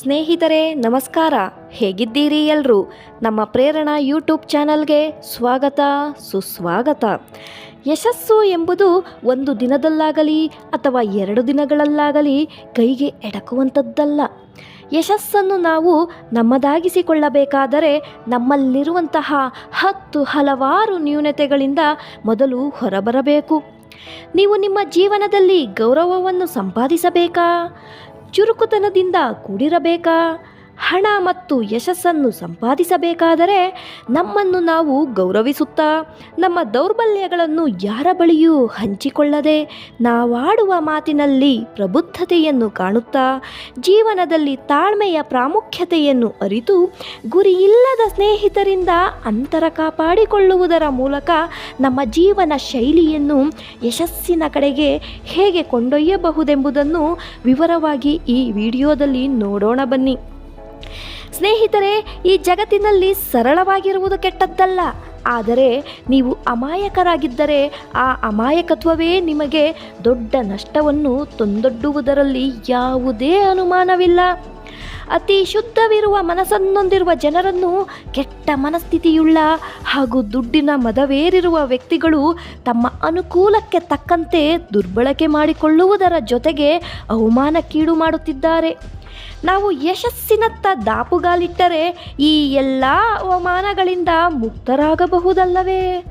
ಸ್ನೇಹಿತರೆ, ನಮಸ್ಕಾರ. ಹೇಗಿದ್ದೀರಿ ಎಲ್ಲರೂ ನಮ್ಮ ಪ್ರೇರಣಾ ಯೂಟ್ಯೂಬ್ ಚಾನಲ್ಗೆ ಸ್ವಾಗತ, ಸುಸ್ವಾಗತ. ಯಶಸ್ಸು ಎಂಬುದು ಒಂದು ದಿನದಲ್ಲಾಗಲಿ ಅಥವಾ ಎರಡು ದಿನಗಳಲ್ಲಾಗಲಿ ಕೈಗೆ ಎಡಕುವಂಥದ್ದಲ್ಲ. ಯಶಸ್ಸನ್ನು ನಾವು ನಮ್ಮದಾಗಿಸಿಕೊಳ್ಳಬೇಕಾದರೆ ನಮ್ಮಲ್ಲಿರುವಂತಹ ಹತ್ತು ಹಲವಾರು ನ್ಯೂನತೆಗಳಿಂದ ಮೊದಲು ಹೊರಬರಬೇಕು. ನೀವು ನಿಮ್ಮ ಜೀವನದಲ್ಲಿ ಗೌರವವನ್ನು ಸಂಪಾದಿಸಬೇಕಾ? ಚುರುಕುತನದಿಂದ ಕೂಡಿರಬೇಕಾ? ಹಣ ಮತ್ತು ಯಶಸ್ಸನ್ನು ಸಂಪಾದಿಸಬೇಕಾದರೆ ನಮ್ಮನ್ನು ನಾವು ಗೌರವಿಸುತ್ತಾ, ನಮ್ಮ ದೌರ್ಬಲ್ಯಗಳನ್ನು ಯಾರ ಬಳಿಯೂ ಹಂಚಿಕೊಳ್ಳದೆ, ನಾವಾಡುವ ಮಾತಿನಲ್ಲಿ ಪ್ರಬುದ್ಧತೆಯನ್ನು ಕಾಣುತ್ತಾ, ಜೀವನದಲ್ಲಿ ತಾಳ್ಮೆಯ ಪ್ರಾಮುಖ್ಯತೆಯನ್ನು ಅರಿತು, ಗುರಿಯಿಲ್ಲದ ಸ್ನೇಹಿತರಿಂದ ಅಂತರ ಕಾಪಾಡಿಕೊಳ್ಳುವುದರ ಮೂಲಕ ನಮ್ಮ ಜೀವನ ಶೈಲಿಯನ್ನು ಯಶಸ್ಸಿನ ಕಡೆಗೆ ಹೇಗೆ ಕೊಂಡೊಯ್ಯಬಹುದೆಂಬುದನ್ನು ವಿವರವಾಗಿ ಈ ವಿಡಿಯೋದಲ್ಲಿ ನೋಡೋಣ ಬನ್ನಿ. ಸ್ನೇಹಿತರೆ, ಈ ಜಗತ್ತಿನಲ್ಲಿ ಸರಳವಾಗಿರುವುದು ಕೆಟ್ಟದ್ದಲ್ಲ. ಆದರೆ ನೀವು ಅಮಾಯಕರಾಗಿದ್ದರೆ ಆ ಅಮಾಯಕತ್ವವೇ ನಿಮಗೆ ದೊಡ್ಡ ನಷ್ಟವನ್ನು ತಂದೊಡ್ಡುವುದರಲ್ಲಿ ಯಾವುದೇ ಅನುಮಾನವಿಲ್ಲ. ಅತಿ ಶುದ್ಧವಿರುವ ಮನಸ್ಸನ್ನೊಂದಿರುವ ಜನರನ್ನು ಕೆಟ್ಟ ಮನಸ್ಥಿತಿಯುಳ್ಳ ಹಾಗೂ ದುಡ್ಡಿನ ಮದವೇರಿರುವ ವ್ಯಕ್ತಿಗಳು ತಮ್ಮ ಅನುಕೂಲಕ್ಕೆ ತಕ್ಕಂತೆ ದುರ್ಬಳಕೆ ಮಾಡಿಕೊಳ್ಳುವುದರ ಜೊತೆಗೆ ಅವಮಾನಕ್ಕೀಡು ಮಾಡುತ್ತಿದ್ದಾರೆ. ನಾವು ಯಶಸ್ಸಿನತ್ತ ದಾಪುಗಾಲಿಟ್ಟರೆ ಈ ಎಲ್ಲ ಅವಮಾನಗಳಿಂದ ಮುಕ್ತರಾಗಬಹುದಲ್ಲವೇ?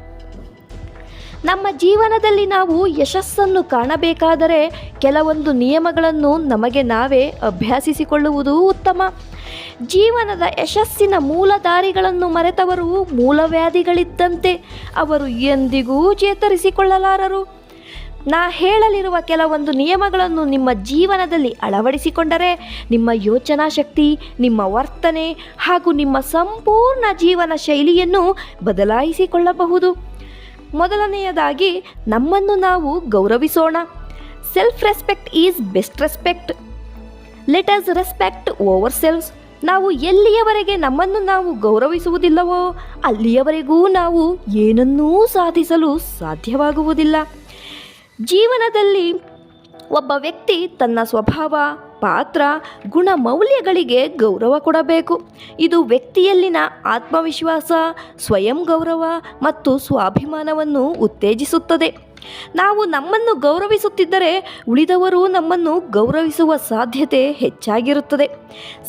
ನಮ್ಮ ಜೀವನದಲ್ಲಿ ನಾವು ಯಶಸ್ಸನ್ನು ಕಾಣಬೇಕಾದರೆ ಕೆಲವೊಂದು ನಿಯಮಗಳನ್ನು ನಮಗೆ ನಾವೇ ಅಭ್ಯಾಸಿಸಿಕೊಳ್ಳುವುದು ಉತ್ತಮ. ಜೀವನದ ಯಶಸ್ಸಿನ ಮೂಲದಾರಿಗಳನ್ನು ಮರೆತವರು ಮೂಲವ್ಯಾಧಿಗಳಿದ್ದಂತೆ ಅವರು ಎಂದಿಗೂ ಚೇತರಿಸಿಕೊಳ್ಳಲಾರರು. ನಾ ಹೇಳಲಿರುವ ಕೆಲವೊಂದು ನಿಯಮಗಳನ್ನು ನಿಮ್ಮ ಜೀವನದಲ್ಲಿ ಅಳವಡಿಸಿಕೊಂಡರೆ ನಿಮ್ಮ ಯೋಚನಾ ಶಕ್ತಿ, ನಿಮ್ಮ ವರ್ತನೆ ಹಾಗೂ ನಿಮ್ಮ ಸಂಪೂರ್ಣ ಜೀವನ ಶೈಲಿಯನ್ನು ಬದಲಾಯಿಸಿಕೊಳ್ಳಬಹುದು. ಮೊದಲನೆಯದಾಗಿ, ನಮ್ಮನ್ನು ನಾವು ಗೌರವಿಸೋಣ. Self respect is best respect let us respect our selves ನಾವು ಎಲ್ಲಿಯವರೆಗೆ ನಮ್ಮನ್ನು ನಾವು ಗೌರವಿಸುವುದಿಲ್ಲವೋ, ಅಲ್ಲಿಯವರೆಗೂ ನಾವು ಏನನ್ನೂ ಸಾಧಿಸಲು ಸಾಧ್ಯವಾಗುವುದಿಲ್ಲ. ಜೀವನದಲ್ಲಿ ಒಬ್ಬ ವ್ಯಕ್ತಿ ತನ್ನ ಸ್ವಭಾವ, ಪಾತ್ರ, ಗುಣ ಮೌಲ್ಯಗಳಿಗೆ ಗೌರವ ಕೊಡಬೇಕು. ಇದು ವ್ಯಕ್ತಿಯಲ್ಲಿನ ಆತ್ಮವಿಶ್ವಾಸ, ಸ್ವಯಂ ಗೌರವ ಮತ್ತು ಸ್ವಾಭಿಮಾನವನ್ನು ಉತ್ತೇಜಿಸುತ್ತದೆ. ನಾವು ನಮ್ಮನ್ನು ಗೌರವಿಸುತ್ತಿದ್ದರೆ ಉಳಿದವರು ನಮ್ಮನ್ನು ಗೌರವಿಸುವ ಸಾಧ್ಯತೆ ಹೆಚ್ಚಾಗಿರುತ್ತದೆ.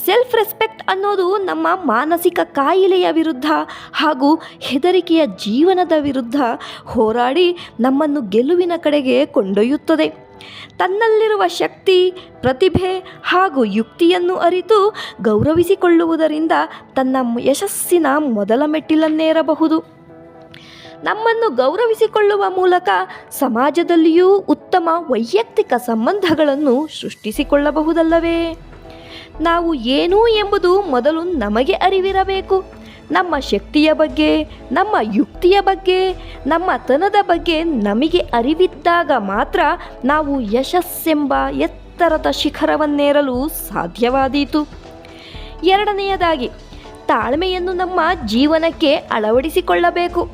ಸೆಲ್ಫ್ ರೆಸ್ಪೆಕ್ಟ್ ಅನ್ನೋದು ನಮ್ಮ ಮಾನಸಿಕ ಕಾಯಿಲೆಯ ವಿರುದ್ಧ ಹಾಗೂ ಹೆದರಿಕೆಯ ಜೀವನದ ವಿರುದ್ಧ ಹೋರಾಡಿ ನಮ್ಮನ್ನು ಗೆಲುವಿನ ಕಡೆಗೆ ಕೊಂಡೊಯ್ಯುತ್ತದೆ. ತನ್ನಲ್ಲಿರುವ ಶಕ್ತಿ, ಪ್ರತಿಭೆ ಹಾಗೂ ಯುಕ್ತಿಯನ್ನು ಅರಿತು ಗೌರವಿಸಿಕೊಳ್ಳುವುದರಿಂದ ತನ್ನ ಯಶಸ್ಸಿನ ಮೊದಲ ಮೆಟ್ಟಿಲನ್ನೇರಬಹುದು. ನಮ್ಮನ್ನು ಗೌರವಿಸಿಕೊಳ್ಳುವ ಮೂಲಕ ಸಮಾಜದಲ್ಲಿಯೂ ಉತ್ತಮ ವೈಯಕ್ತಿಕ ಸಂಬಂಧಗಳನ್ನು ಸೃಷ್ಟಿಸಿಕೊಳ್ಳಬಹುದಲ್ಲವೇ? ನಾವು ಏನು ಎಂಬುದು ಮೊದಲು ನಮಗೆ ಅರಿವಿರಬೇಕು. ನಮ್ಮ ಶಕ್ತಿಯ ಬಗ್ಗೆ, ನಮ್ಮ ಯುಕ್ತಿಯ ಬಗ್ಗೆ, ನಮ್ಮ ತನದ ಬಗ್ಗೆ ನಮಗೆ ಅರಿವಿದ್ದಾಗ ಮಾತ್ರ ನಾವು ಯಶಸ್ಸೆಂಬ ಎತ್ತರದ ಶಿಖರವನ್ನೇರಲು ಸಾಧ್ಯವಾದೀತು. ಎರಡನೆಯದಾಗಿ, ತಾಳ್ಮೆಯನ್ನು ನಮ್ಮ ಜೀವನಕ್ಕೆ ಅಳವಡಿಸಿಕೊಳ್ಳಬೇಕು.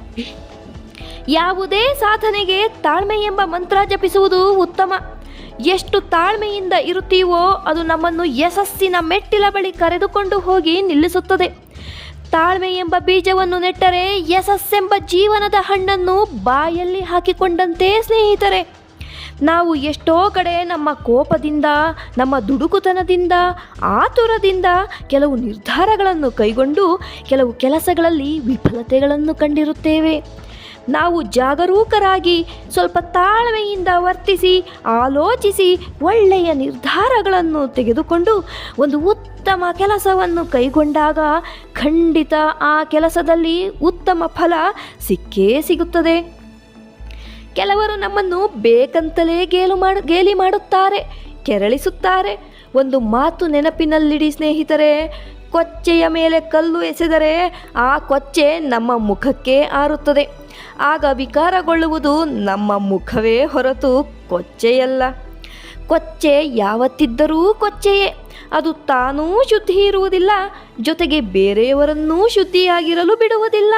ಯಾವುದೇ ಸಾಧನೆಗೆ ತಾಳ್ಮೆ ಎಂಬ ಮಂತ್ರ ಜಪಿಸುವುದು ಉತ್ತಮ. ಎಷ್ಟು ತಾಳ್ಮೆಯಿಂದ ಇರುತ್ತೀವೋ ಅದು ನಮ್ಮನ್ನು ಯಶಸ್ಸಿನ ಮೆಟ್ಟಿಲ ಬಳಿ ಕರೆದುಕೊಂಡು ಹೋಗಿ ನಿಲ್ಲಿಸುತ್ತದೆ. ತಾಳ್ಮೆ ಎಂಬ ಬೀಜವನ್ನು ನೆಟ್ಟರೆ ಯಶಸ್ಸೆಂಬ ಜೀವನದ ಹಣ್ಣನ್ನು ಬಾಯಲ್ಲಿ ಹಾಕಿಕೊಂಡಂತೆ ಸ್ನೇಹಿತರೆ. ನಾವು ಎಷ್ಟೋ ಕಡೆ ನಮ್ಮ ಕೋಪದಿಂದ, ನಮ್ಮ ದುಡುಕುತನದಿಂದ, ಆತುರದಿಂದ ಕೆಲವು ನಿರ್ಧಾರಗಳನ್ನು ಕೈಗೊಂಡು ಕೆಲವು ಕೆಲಸಗಳಲ್ಲಿ ವಿಫಲತೆಗಳನ್ನು ಕಂಡಿರುತ್ತೇವೆ. ನಾವು ಜಾಗರೂಕರಾಗಿ ಸ್ವಲ್ಪ ತಾಳ್ಮೆಯಿಂದ ವರ್ತಿಸಿ, ಆಲೋಚಿಸಿ ಒಳ್ಳೆಯ ನಿರ್ಧಾರಗಳನ್ನು ತೆಗೆದುಕೊಂಡು ಒಂದು ಉತ್ತಮ ಕೆಲಸವನ್ನು ಕೈಗೊಂಡಾಗ ಖಂಡಿತ ಆ ಕೆಲಸದಲ್ಲಿ ಉತ್ತಮ ಫಲ ಸಿಕ್ಕೇ ಸಿಗುತ್ತದೆ. ಕೆಲವರು ನಮ್ಮನ್ನು ಬೇಕಂತಲೇ ಗೇಲು ಮಾಡು, ಗೇಲಿ ಮಾಡುತ್ತಾರೆ, ಕೆರಳಿಸುತ್ತಾರೆ. ಒಂದು ಮಾತು ನೆನಪಿನಲ್ಲಿಡಿ ಸ್ನೇಹಿತರೆ ಕೊಚ್ಚೆಯ ಮೇಲೆ ಕಲ್ಲು ಎಸೆದರೆ ಆ ಕೊಚ್ಚೆ ನಮ್ಮ ಮುಖಕ್ಕೆ ಆರುತ್ತದೆ. ಆಗ ವಿಕಾರಗೊಳ್ಳುವುದು ನಮ್ಮ ಮುಖವೇ ಹೊರತು ಕೊಚ್ಚೆಯಲ್ಲ. ಕೊಚ್ಚೆ ಯಾವತ್ತಿದ್ದರೂ ಕೊಚ್ಚೆಯೇ. ಅದು ತಾನೂ ಶುದ್ಧಿ ಇರುವುದಿಲ್ಲ, ಜೊತೆಗೆ ಬೇರೆಯವರನ್ನೂ ಶುದ್ಧಿಯಾಗಿರಲು ಬಿಡುವುದಿಲ್ಲ.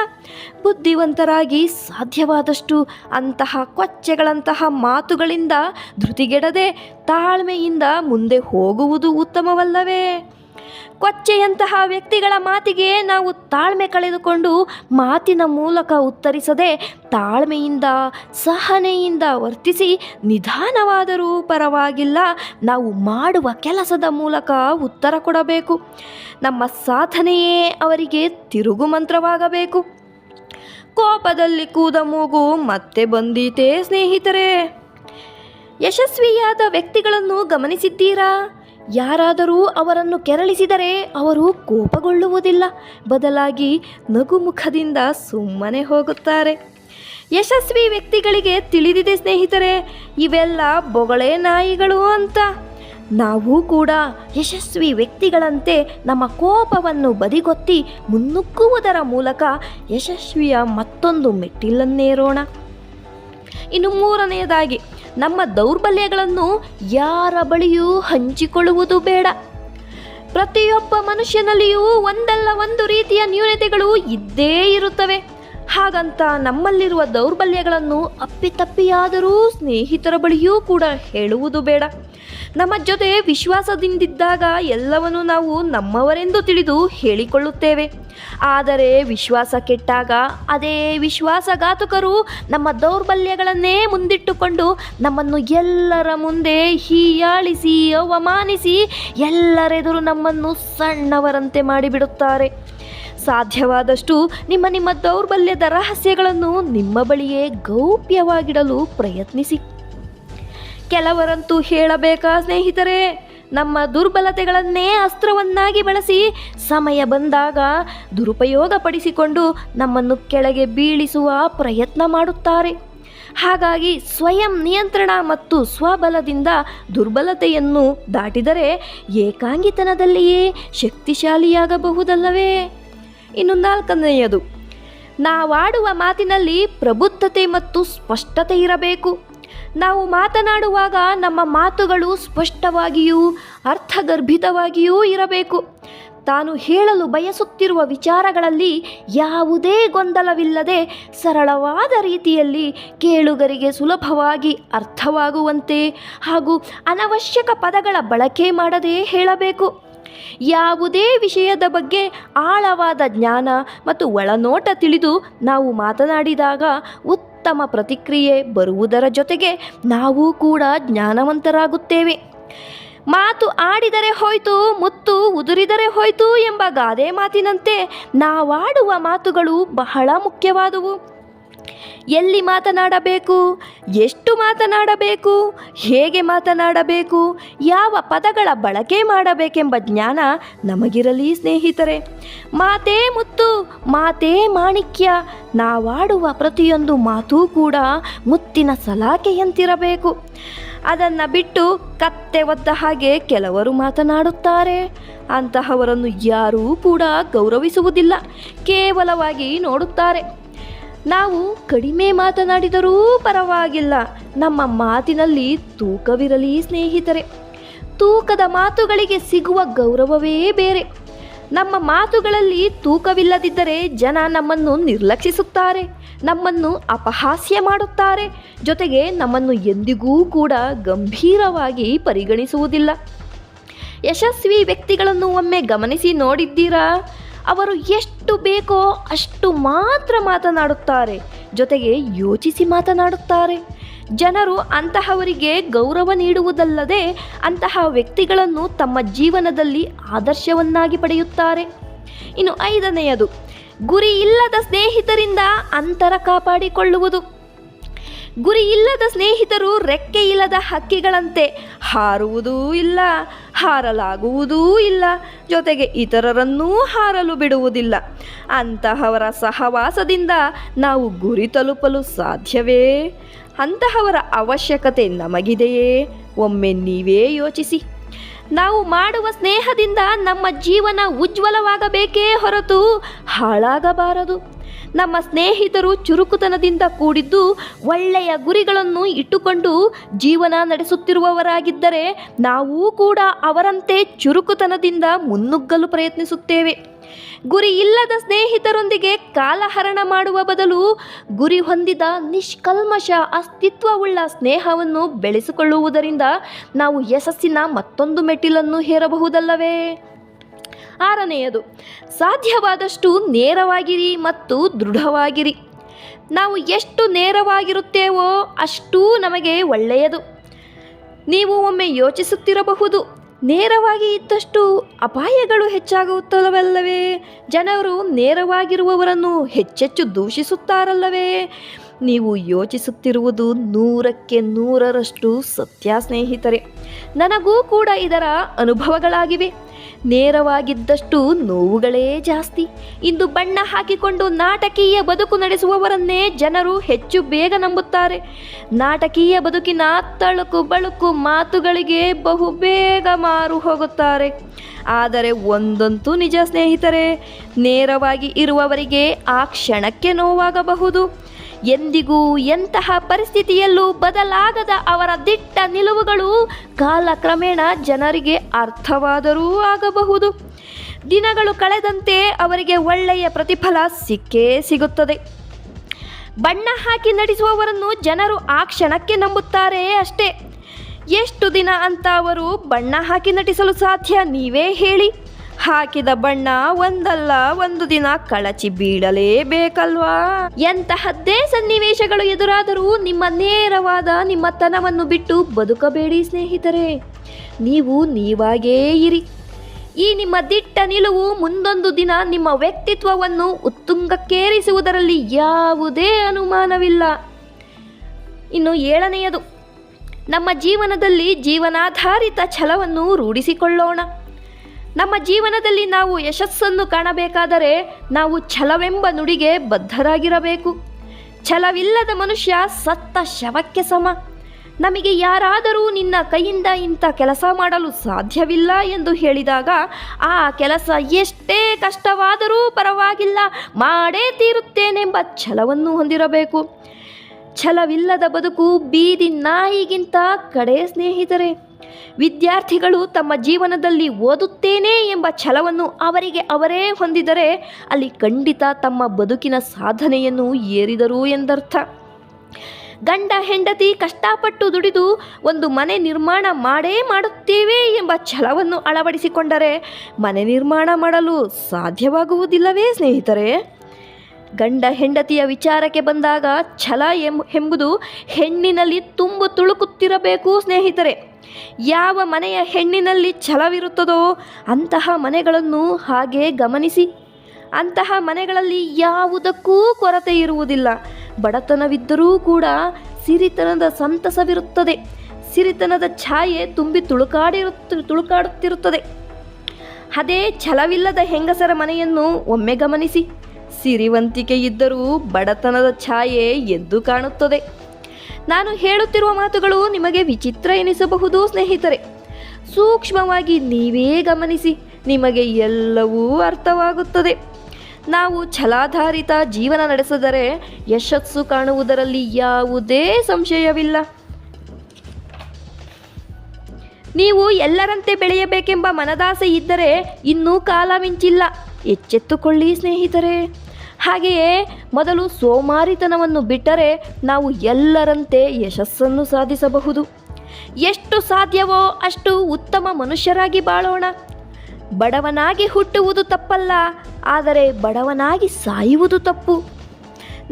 ಬುದ್ಧಿವಂತರಾಗಿ ಸಾಧ್ಯವಾದಷ್ಟು ಅಂತಹ ಕೊಚ್ಚೆಗಳಂತಹ ಮಾತುಗಳಿಂದ ಧೃತಿಗೆಡದೆ ತಾಳ್ಮೆಯಿಂದ ಮುಂದೆ ಹೋಗುವುದು ಉತ್ತಮವಲ್ಲವೇ? ಕೊಚ್ಚೆಯಂತಹ ವ್ಯಕ್ತಿಗಳ ಮಾತಿಗೆ ನಾವು ತಾಳ್ಮೆ ಕಳೆದುಕೊಂಡು ಮಾತಿನ ಮೂಲಕ ಉತ್ತರಿಸದೆ ತಾಳ್ಮೆಯಿಂದ, ಸಹನೆಯಿಂದ ವರ್ತಿಸಿ ನಿಧಾನವಾದರೂ ಪರವಾಗಿಲ್ಲ, ನಾವು ಮಾಡುವ ಕೆಲಸದ ಮೂಲಕ ಉತ್ತರ ಕೊಡಬೇಕು. ನಮ್ಮ ಸಾಧನೆಯೇ ಅವರಿಗೆ ತಿರುಗು ಮಂತ್ರವಾಗಬೇಕು. ಕೋಪದಲ್ಲಿ ಕೂದ ಮೂಗು ಮತ್ತೆ ಬಂದೀತೇ ಸ್ನೇಹಿತರೆ. ಯಶಸ್ವಿಯಾದ ವ್ಯಕ್ತಿಗಳನ್ನು ಗಮನಿಸಿದ್ದೀರಾ? ಯಾರಾದರೂ ಅವರನ್ನು ಕೆರಳಿಸಿದರೆ ಅವರು ಕೋಪಗೊಳ್ಳುವುದಿಲ್ಲ. ಬದಲಾಗಿ ನಗುಮುಖದಿಂದ ಸುಮ್ಮನೆ ಹೋಗುತ್ತಾರೆ. ಯಶಸ್ವಿ ವ್ಯಕ್ತಿಗಳಿಗೆ ತಿಳಿದಿದೆ ಸ್ನೇಹಿತರೆ, ಇವೆಲ್ಲ ಬೊಗಳೆ ನಾಯಿಗಳು ಅಂತ. ನಾವು ಕೂಡ ಯಶಸ್ವಿ ವ್ಯಕ್ತಿಗಳಂತೆ ನಮ್ಮ ಕೋಪವನ್ನು ಬದಿಗೊತ್ತಿ ಮುನ್ನುಗ್ಗುವುದರ ಮೂಲಕ ಯಶಸ್ವಿಯ ಮತ್ತೊಂದು ಮೆಟ್ಟಿಲನ್ನೇರೋಣ. ಇನ್ನು ಮೂರನೆಯದಾಗಿ, ನಮ್ಮ ದೌರ್ಬಲ್ಯಗಳನ್ನು ಯಾರ ಬಳಿಯೂ ಹಂಚಿಕೊಳ್ಳುವುದು ಬೇಡ. ಪ್ರತಿಯೊಬ್ಬ ಮನುಷ್ಯನಲ್ಲಿಯೂ ಒಂದಲ್ಲ ಒಂದು ರೀತಿಯ ನ್ಯೂನತೆಗಳು ಇದ್ದೇ ಇರುತ್ತವೆ. ಹಾಗಂತ ನಮ್ಮಲ್ಲಿರುವ ದೌರ್ಬಲ್ಯಗಳನ್ನು ಅಪ್ಪಿತಪ್ಪಿಯಾದರೂ ಸ್ನೇಹಿತರ ಬಳಿಯೂ ಕೂಡ ಹೇಳುವುದು ಬೇಡ. ನಮ್ಮ ಜೊತೆ ವಿಶ್ವಾಸದಿಂದಿದ್ದಾಗ ಎಲ್ಲವನ್ನು ನಾವು ನಮ್ಮವರೆಂದು ತಿಳಿದು ಹೇಳಿಕೊಳ್ಳುತ್ತೇವೆ. ಆದರೆ ವಿಶ್ವಾಸ ಕೆಟ್ಟಾಗ ಅದೇ ವಿಶ್ವಾಸಘಾತುಕರು ನಮ್ಮ ದೌರ್ಬಲ್ಯಗಳನ್ನೇ ಮುಂದಿಟ್ಟುಕೊಂಡು ನಮ್ಮನ್ನು ಎಲ್ಲರ ಮುಂದೆ ಹೀಯಾಳಿಸಿ ಅವಮಾನಿಸಿ ಎಲ್ಲರೆದುರು ನಮ್ಮನ್ನು ಸಣ್ಣವರಂತೆ ಮಾಡಿಬಿಡುತ್ತಾರೆ. ಸಾಧ್ಯವಾದಷ್ಟು ನಿಮ್ಮ ನಿಮ್ಮ ದೌರ್ಬಲ್ಯದ ರಹಸ್ಯಗಳನ್ನು ನಿಮ್ಮ ಬಳಿಯೇ ಗೌಪ್ಯವಾಗಿಡಲು ಪ್ರಯತ್ನಿಸಿ. ಕೆಲವರಂತೂ ಹೇಳಬೇಕಾ ಸ್ನೇಹಿತರೆ, ನಮ್ಮ ದುರ್ಬಲತೆಗಳನ್ನೇ ಅಸ್ತ್ರವನ್ನಾಗಿ ಬಳಸಿ ಸಮಯ ಬಂದಾಗ ದುರುಪಯೋಗಪಡಿಸಿಕೊಂಡು ನಮ್ಮನ್ನು ಕೆಳಗೆ ಬೀಳಿಸುವ ಪ್ರಯತ್ನ ಮಾಡುತ್ತಾರೆ. ಹಾಗಾಗಿ ಸ್ವಯಂ ನಿಯಂತ್ರಣ ಮತ್ತು ಸ್ವಬಲದಿಂದ ದುರ್ಬಲತೆಯನ್ನು ದಾಟಿದರೆ ಏಕಾಂಗಿತನದಲ್ಲಿಯೇ ಶಕ್ತಿಶಾಲಿಯಾಗಬಹುದಲ್ಲವೇ? ಇನ್ನು ನಾಲ್ಕನೆಯದು ನಾವಾಡುವ ಮಾತಿನಲ್ಲಿ ಪ್ರಬುದ್ಧತೆ ಮತ್ತು ಸ್ಪಷ್ಟತೆ ಇರಬೇಕು. ನಾವು ಮಾತನಾಡುವಾಗ ನಮ್ಮ ಮಾತುಗಳು ಸ್ಪಷ್ಟವಾಗಿಯೂ ಅರ್ಥಗರ್ಭಿತವಾಗಿಯೂ ಇರಬೇಕು. ತಾನು ಹೇಳಲು ಬಯಸುತ್ತಿರುವ ವಿಚಾರಗಳಲ್ಲಿ ಯಾವುದೇ ಗೊಂದಲವಿಲ್ಲದೆ ಸರಳವಾದ ರೀತಿಯಲ್ಲಿ ಕೇಳುಗರಿಗೆ ಸುಲಭವಾಗಿ ಅರ್ಥವಾಗುವಂತೆ ಹಾಗೂ ಅನವಶ್ಯಕ ಪದಗಳ ಬಳಕೆ ಮಾಡದೇ ಹೇಳಬೇಕು. ಯಾವುದೇ ವಿಷಯದ ಬಗ್ಗೆ ಆಳವಾದ ಜ್ಞಾನ ಮತ್ತು ಒಳನೋಟ ತಿಳಿದು ನಾವು ಮಾತನಾಡಿದಾಗ ಉತ್ತಮ ಪ್ರತಿಕ್ರಿಯೆ ಬರುವುದರ ಜೊತೆಗೆ ನಾವು ಕೂಡ ಜ್ಞಾನವಂತರಾಗುತ್ತೇವೆ. ಮಾತು ಆಡಿದರೆ ಹೋಯ್ತು, ಮುತ್ತು ಉದುರಿದರೆ ಹೋಯ್ತು ಎಂಬ ಗಾದೆ ಮಾತಿನಂತೆ ನಾವಾಡುವ ಮಾತುಗಳು ಬಹಳ ಮುಖ್ಯವಾದುವು. ಎಲ್ಲಿ ಮಾತನಾಡಬೇಕು? ಎಷ್ಟು ಮಾತನಾಡಬೇಕು? ಹೇಗೆ ಮಾತನಾಡಬೇಕು? ಯಾವ ಪದಗಳ ಬಳಕೆ ಮಾಡಬೇಕೆಂಬ ಜ್ಞಾನ ನಮಗಿರಲಿ ಸ್ನೇಹಿತರೆ. ಮಾತೇ ಮುತ್ತು, ಮಾತೇ ಮಾಣಿಕ್ಯ, ನಾವಾಡುವ ಪ್ರತಿಯೊಂದು ಮಾತೂ ಕೂಡ ಮುತ್ತಿನ ಸಲಾಕೆಯಂತಿರಬೇಕು. ಅದನ್ನು ಬಿಟ್ಟು ಕತ್ತೆ ಒದ್ದ ಹಾಗೆ ಕೆಲವರು ಮಾತನಾಡುತ್ತಾರೆ. ಅಂತಹವರನ್ನು ಯಾರೂ ಕೂಡ ಗೌರವಿಸುವುದಿಲ್ಲ. ಕೇವಲವಾಗಿ ನೋಡುತ್ತಾರೆ. ನಾವು ಕಡಿಮೆ ಮಾತನಾಡಿದರೂ ಪರವಾಗಿಲ್ಲ. ನಮ್ಮ ಮಾತಿನಲ್ಲಿ ತೂಕವಿರಲಿ ಸ್ನೇಹಿತರೆ. ತೂಕದ ಮಾತುಗಳಿಗೆ ಸಿಗುವ ಗೌರವವೇ ಬೇರೆ. ನಮ್ಮ ಮಾತುಗಳಲ್ಲಿ ತೂಕವಿಲ್ಲದಿದ್ದರೆ ಜನ ನಮ್ಮನ್ನು ನಿರ್ಲಕ್ಷಿಸುತ್ತಾರೆ, ನಮ್ಮನ್ನು ಅಪಹಾಸ್ಯ ಮಾಡುತ್ತಾರೆ, ಜೊತೆಗೆ ನಮ್ಮನ್ನು ಎಂದಿಗೂ ಕೂಡ ಗಂಭೀರವಾಗಿ ಪರಿಗಣಿಸುವುದಿಲ್ಲ. ಯಶಸ್ವಿ ವ್ಯಕ್ತಿಗಳನ್ನು ಒಮ್ಮೆ ಗಮನಿಸಿ ನೋಡಿದ್ದೀರಾ? ಅವರು ಎಷ್ಟು ಬೇಕೋ ಅಷ್ಟು ಮಾತ್ರ ಮಾತನಾಡುತ್ತಾರೆ. ಜೊತೆಗೆ ಯೋಚಿಸಿ ಮಾತನಾಡುತ್ತಾರೆ. ಜನರು ಅಂತಹವರಿಗೆ ಗೌರವ ನೀಡುವುದಲ್ಲದೆ ಅಂತಹ ವ್ಯಕ್ತಿಗಳನ್ನು ತಮ್ಮ ಜೀವನದಲ್ಲಿ ಆದರ್ಶವನ್ನಾಗಿ ಪಡೆಯುತ್ತಾರೆ. ಇನ್ನು ಐದನೆಯದು, ಗುರಿ ಇಲ್ಲದ ಸ್ನೇಹಿತರಿಂದ ಅಂತರ ಕಾಪಾಡಿಕೊಳ್ಳುವುದು. ಗುರಿ ಇಲ್ಲದ ಸ್ನೇಹಿತರು ರೆಕ್ಕೆ ಇಲ್ಲದ ಹಕ್ಕಿಗಳಂತೆ ಹಾರುವುದೂ ಇಲ್ಲ, ಹಾರಲಾಗುವುದೂ ಇಲ್ಲ, ಜೊತೆಗೆ ಇತರರನ್ನೂ ಹಾರಲು ಬಿಡುವುದಿಲ್ಲ. ಅಂತಹವರ ಸಹವಾಸದಿಂದ ನಾವು ಗುರಿ ತಲುಪಲು ಸಾಧ್ಯವೇ? ಅಂತಹವರ ಅವಶ್ಯಕತೆ ನಮಗಿದೆಯೇ? ಒಮ್ಮೆ ನೀವೇ ಯೋಚಿಸಿ. ನಾವು ಮಾಡುವ ಸ್ನೇಹದಿಂದ ನಮ್ಮ ಜೀವನ ಉಜ್ವಲವಾಗಬೇಕೇ ಹೊರತು ಹಾಳಾಗಬಾರದು. ನಮ್ಮ ಸ್ನೇಹಿತರು ಚುರುಕುತನದಿಂದ ಕೂಡಿದ್ದು ಒಳ್ಳೆಯ ಗುರಿಗಳನ್ನು ಇಟ್ಟುಕೊಂಡು ಜೀವನ ನಡೆಸುತ್ತಿರುವವರಾಗಿದ್ದರೆ ನಾವೂ ಕೂಡ ಅವರಂತೆ ಚುರುಕುತನದಿಂದ ಮುನ್ನುಗ್ಗಲು ಪ್ರಯತ್ನಿಸುತ್ತೇವೆ. ಗುರಿ ಇಲ್ಲದ ಸ್ನೇಹಿತರೊಂದಿಗೆ ಕಾಲಹರಣ ಮಾಡುವ ಬದಲು ಗುರಿ ಹೊಂದಿದ ನಿಷ್ಕಲ್ಮಶ ಅಸ್ತಿತ್ವವುಳ್ಳ ಸ್ನೇಹವನ್ನು ಬೆಳೆಸಿಕೊಳ್ಳುವುದರಿಂದ ನಾವು ಯಶಸ್ಸಿನ ಮತ್ತೊಂದು ಮೆಟ್ಟಿಲನ್ನು ಹೇರಬಹುದಲ್ಲವೇ? ಆರನೆಯದು, ಸಾಧ್ಯವಾದಷ್ಟು ನೇರವಾಗಿರಿ ಮತ್ತು ದೃಢವಾಗಿರಿ. ನಾವು ಎಷ್ಟು ನೇರವಾಗಿರುತ್ತೇವೋ ಅಷ್ಟೂ ನಮಗೆ ಒಳ್ಳೆಯದು. ನೀವು ಒಮ್ಮೆ ಯೋಚಿಸುತ್ತಿರಬಹುದು, ನೇರವಾಗಿ ಇದ್ದಷ್ಟು ಅಪಾಯಗಳು ಹೆಚ್ಚಾಗುತ್ತವಲ್ಲವೇ ಜನರು ನೇರವಾಗಿರುವವರನ್ನು ಹೆಚ್ಚೆಚ್ಚು ದೂಷಿಸುತ್ತಾರಲ್ಲವೇ? ನೀವು ಯೋಚಿಸುತ್ತಿರುವುದು ನೂರಕ್ಕೆ ನೂರರಷ್ಟು ಸತ್ಯ ಸ್ನೇಹಿತರೆ ನನಗೂ ಕೂಡ ಇದರ ಅನುಭವಗಳಾಗಿವೆ. ನೇರವಾಗಿದ್ದಷ್ಟು ನೋವುಗಳೇ ಜಾಸ್ತಿ. ಇಂದು ಬಣ್ಣ ಹಾಕಿಕೊಂಡು ನಾಟಕೀಯ ಬದುಕು ನಡೆಸುವವರನ್ನೇ ಜನರು ಹೆಚ್ಚು ಬೇಗ ನಂಬುತ್ತಾರೆ. ನಾಟಕೀಯ ಬದುಕಿನ ತಳುಕು ಬಳುಕು ಮಾತುಗಳಿಗೆ ಬಹು ಬೇಗ ಮಾರು ಹೋಗುತ್ತಾರೆ. ಆದರೆ ಒಂದಂತೂ ನಿಜ ಸ್ನೇಹಿತರೆ, ನೇರವಾಗಿ ಇರುವವರಿಗೆ ಆ ಕ್ಷಣಕ್ಕೆ ನೋವಾಗಬಹುದು. ಎಂದಿಗೂ ಎಂತಹ ಪರಿಸ್ಥಿತಿಯಲ್ಲೂ ಬದಲಾಗದ ಅವರ ದಿಟ್ಟ ನಿಲುವುಗಳು ಕಾಲಕ್ರಮೇಣ ಜನರಿಗೆ ಅರ್ಥವಾದರೂ ಆಗಬಹುದು. ದಿನಗಳು ಕಳೆದಂತೆ ಅವರಿಗೆ ಒಳ್ಳೆಯ ಪ್ರತಿಫಲ ಸಿಕ್ಕೇ ಸಿಗುತ್ತದೆ. ಬಣ್ಣ ಹಾಕಿ ನಡೆಸುವವರನ್ನು ಜನರು ಆ ಕ್ಷಣಕ್ಕೆ ನಂಬುತ್ತಾರೆ ಅಷ್ಟೇ. ಎಷ್ಟು ದಿನ ಅಂತ ಅವರು ಬಣ್ಣ ಹಾಕಿ ನಟಿಸಲು ಸಾಧ್ಯ ನೀವೇ ಹೇಳಿ. ಹಾಕಿದ ಬಣ್ಣ ಒಂದಲ್ಲ, ಒಂದು ದಿನ ಕಳಚಿ ಬೀಳಲೇಬೇಕಲ್ವಾ? ಎಂತಹದ್ದೇ ಸನ್ನಿವೇಶಗಳು ಎದುರಾದರೂ ನಿಮ್ಮ ನೇರವಾದ ನಿಮ್ಮ ತನವನ್ನು ಬಿಟ್ಟು ಬದುಕಬೇಡಿ ಸ್ನೇಹಿತರೆ. ನೀವು ನೀವಾಗೇ ಇರಿ. ಈ ನಿಮ್ಮ ದಿಟ್ಟ ನಿಲುವು ಮುಂದೊಂದು ದಿನ ನಿಮ್ಮ ವ್ಯಕ್ತಿತ್ವವನ್ನು ಉತ್ತುಂಗಕ್ಕೇರಿಸುವುದರಲ್ಲಿ ಯಾವುದೇ ಅನುಮಾನವಿಲ್ಲ. ಇನ್ನು ಏಳನೆಯದು, ನಮ್ಮ ಜೀವನದಲ್ಲಿ ಜೀವನಾಧಾರಿತ ಛಲವನ್ನು ರೂಢಿಸಿಕೊಳ್ಳೋಣ. ನಮ್ಮ ಜೀವನದಲ್ಲಿ ನಾವು ಯಶಸ್ಸನ್ನು ಕಾಣಬೇಕಾದರೆ ನಾವು ಛಲವೆಂಬ ನುಡಿಗೆ ಬದ್ಧರಾಗಿರಬೇಕು. ಛಲವಿಲ್ಲದ ಮನುಷ್ಯ ಸತ್ತ ಶವಕ್ಕೆ ಸಮ. ನಮಗೆ ಯಾರಾದರೂ ನಿನ್ನ ಕೈಯಿಂದ ಇಂಥ ಕೆಲಸ ಮಾಡಲು ಸಾಧ್ಯವಿಲ್ಲ ಎಂದು ಹೇಳಿದಾಗ, ಆ ಕೆಲಸ ಎಷ್ಟೇ ಕಷ್ಟವಾದರೂ ಪರವಾಗಿಲ್ಲ, ಮಾಡೇ ತೀರುತ್ತೇನೆಂಬ ಛಲವನ್ನು ಹೊಂದಿರಬೇಕು. ಛಲವಿಲ್ಲದ ಬದುಕು ಬೀದಿ ನಾಯಿಗಿಂತ ಕಡೆ ಸ್ನೇಹಿತರೆ ವಿದ್ಯಾರ್ಥಿಗಳು ತಮ್ಮ ಜೀವನದಲ್ಲಿ ಓದುತ್ತೇನೆ ಎಂಬ ಛಲವನ್ನು ಅವರಿಗೆ ಅವರೇ ಹೊಂದಿದರೆ ಅಲ್ಲಿ ಖಂಡಿತ ತಮ್ಮ ಬದುಕಿನ ಸಾಧನೆಯನ್ನು ಏರಿದರು ಎಂದರ್ಥ. ಗಂಡ ಹೆಂಡತಿ ಕಷ್ಟಪಟ್ಟು ದುಡಿದು ಒಂದು ಮನೆ ನಿರ್ಮಾಣ ಮಾಡೇ ಮಾಡುತ್ತೇವೆ ಎಂಬ ಛಲವನ್ನು ಅಳವಡಿಸಿಕೊಂಡರೆ ಮನೆ ನಿರ್ಮಾಣ ಮಾಡಲು ಸಾಧ್ಯವಾಗುವುದಿಲ್ಲವೇ ಸ್ನೇಹಿತರೆ? ಗಂಡ ಹೆಂಡತಿಯ ವಿಚಾರಕ್ಕೆ ಬಂದಾಗ ಛಲ ಎಂಬುದು ಹೆಣ್ಣಿನಲ್ಲಿ ತುಂಬು ತುಳುಕುತ್ತಿರಬೇಕು ಸ್ನೇಹಿತರೆ. ಯಾವ ಮನೆಯ ಹೆಣ್ಣಿನಲ್ಲಿ ಛಲವಿರುತ್ತದೋ ಅಂತಹ ಮನೆಗಳನ್ನು ಹಾಗೆ ಗಮನಿಸಿ. ಅಂತಹ ಮನೆಗಳಲ್ಲಿ ಯಾವುದಕ್ಕೂ ಕೊರತೆ ಇರುವುದಿಲ್ಲ. ಬಡತನವಿದ್ದರೂ ಕೂಡ ಸಿರಿತನದ ಸಂತಸವಿರುತ್ತದೆ. ಸಿರಿತನದ ಛಾಯೆ ತುಂಬಿ ತುಳುಕಾಡಿರುತ್ತ ತುಳುಕಾಡುತ್ತಿರುತ್ತದೆ. ಅದೇ ಛಲವಿಲ್ಲದ ಹೆಂಗಸರ ಮನೆಯನ್ನು ಒಮ್ಮೆ ಗಮನಿಸಿ. ಸಿರಿವಂತಿಕೆ ಇದ್ದರೂ ಬಡತನದ ಛಾಯೆ ಎದ್ದು ಕಾಣುತ್ತದೆ. ನಾನು ಹೇಳುತ್ತಿರುವ ಮಾತುಗಳು ನಿಮಗೆ ವಿಚಿತ್ರ ಎನಿಸಬಹುದು, ಸ್ನೇಹಿತರೆ. ಸೂಕ್ಷ್ಮವಾಗಿ ನೀವೇ ಗಮನಿಸಿ, ನಿಮಗೆ ಎಲ್ಲವೂ ಅರ್ಥವಾಗುತ್ತದೆ. ನಾವು ಛಲಾಧಾರಿತ ಜೀವನ ನಡೆಸಿದರೆ ಯಶಸ್ಸು ಕಾಣುವುದರಲ್ಲಿ ಯಾವುದೇ ಸಂಶಯವಿಲ್ಲ. ನೀವು ಎಲ್ಲರಂತೆ ಬೆಳೆಯಬೇಕೆಂಬ ಮನದಾಸೆ ಇದ್ದರೆ ಇನ್ನೂ ಕಾಲ ಮಿಂಚಿಲ್ಲ. ಎಚ್ಚೆತ್ತುಕೊಳ್ಳಿ, ಸ್ನೇಹಿತರೆ. ಹಾಗೆಯೇ ಮೊದಲು ಸೋಮಾರಿತನವನ್ನು ಬಿಟ್ಟರೆ ನಾವು ಎಲ್ಲರಂತೆ ಯಶಸ್ಸನ್ನು ಸಾಧಿಸಬಹುದು. ಎಷ್ಟು ಸಾಧ್ಯವೋ ಅಷ್ಟು ಉತ್ತಮ ಮನುಷ್ಯರಾಗಿ ಬಾಳೋಣ. ಬಡವನಾಗಿ ಹುಟ್ಟುವುದು ತಪ್ಪಲ್ಲ, ಆದರೆ ಬಡವನಾಗಿ ಸಾಯುವುದು ತಪ್ಪು.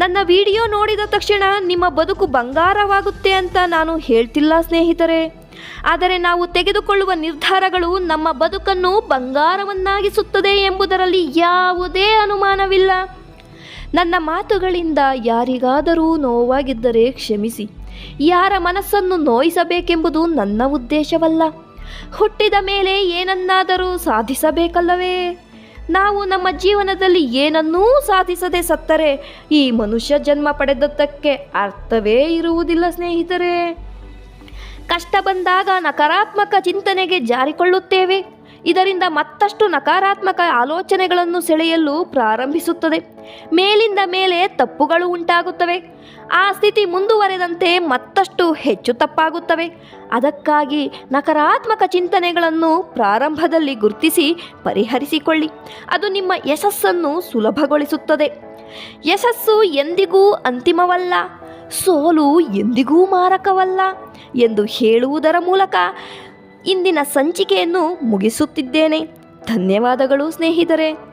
ನನ್ನ ವಿಡಿಯೋ ನೋಡಿದ ತಕ್ಷಣ ನಿಮ್ಮ ಬದುಕು ಬಂಗಾರವಾಗುತ್ತೆ ಅಂತ ನಾನು ಹೇಳ್ತಿಲ್ಲ ಸ್ನೇಹಿತರೆ. ಆದರೆ ನಾವು ತೆಗೆದುಕೊಳ್ಳುವ ನಿರ್ಧಾರಗಳು ನಮ್ಮ ಬದುಕನ್ನು ಬಂಗಾರವನ್ನಾಗಿಸುತ್ತದೆ ಎಂಬುದರಲ್ಲಿ ಯಾವುದೇ ಅನುಮಾನವಿಲ್ಲ. ನನ್ನ ಮಾತುಗಳಿಂದ ಯಾರಿಗಾದರೂ ನೋವಾಗಿದ್ದರೆ ಕ್ಷಮಿಸಿ. ಯಾರ ಮನಸ್ಸನ್ನು ನೋಯಿಸಬೇಕೆಂಬುದು ನನ್ನ ಉದ್ದೇಶವಲ್ಲ. ಹುಟ್ಟಿದ ಮೇಲೆ ಏನನ್ನಾದರೂ ಸಾಧಿಸಬೇಕಲ್ಲವೇ? ನಾವು ನಮ್ಮ ಜೀವನದಲ್ಲಿ ಏನನ್ನೂ ಸಾಧಿಸದೆ ಸತ್ತರೆ, ಈ ಮನುಷ್ಯ ಜನ್ಮ ಪಡೆದದ್ದಕ್ಕೆ ಅರ್ಥವೇ ಇರುವುದಿಲ್ಲ ಸ್ನೇಹಿತರೆ. ಕಷ್ಟ ಬಂದಾಗ ನಕಾರಾತ್ಮಕ ಚಿಂತನೆಗೆ ಜಾರಿಕೊಳ್ಳುತ್ತೇವೆ. ಇದರಿಂದ ಮತ್ತಷ್ಟು ನಕಾರಾತ್ಮಕ ಆಲೋಚನೆಗಳನ್ನು ಸೆಳೆಯಲು ಪ್ರಾರಂಭಿಸುತ್ತದೆ. ಮೇಲಿಂದ ಮೇಲೆ ತಪ್ಪುಗಳು ಉಂಟಾಗುತ್ತವೆ. ಆ ಸ್ಥಿತಿ ಮುಂದುವರೆದಂತೆ ಮತ್ತಷ್ಟು ಹೆಚ್ಚು ತಪ್ಪಾಗುತ್ತವೆ. ಅದಕ್ಕಾಗಿ ನಕಾರಾತ್ಮಕ ಚಿಂತನೆಗಳನ್ನು ಪ್ರಾರಂಭದಲ್ಲಿ ಗುರುತಿಸಿ ಪರಿಹರಿಸಿಕೊಳ್ಳಿ. ಅದು ನಿಮ್ಮ ಯಶಸ್ಸನ್ನು ಸುಲಭಗೊಳಿಸುತ್ತದೆ. ಯಶಸ್ಸು ಎಂದಿಗೂ ಅಂತಿಮವಲ್ಲ. ಸೋಲು ಎಂದಿಗೂ ಮಾರಕವಲ್ಲ ಎಂದು ಹೇಳುವುದರ ಮೂಲಕ ಇಂದಿನ ಸಂಚಿಕೆಯನ್ನು ಮುಗಿಸುತ್ತಿದ್ದೇನೆ. ಧನ್ಯವಾದಗಳು ಸ್ನೇಹಿತರೆ.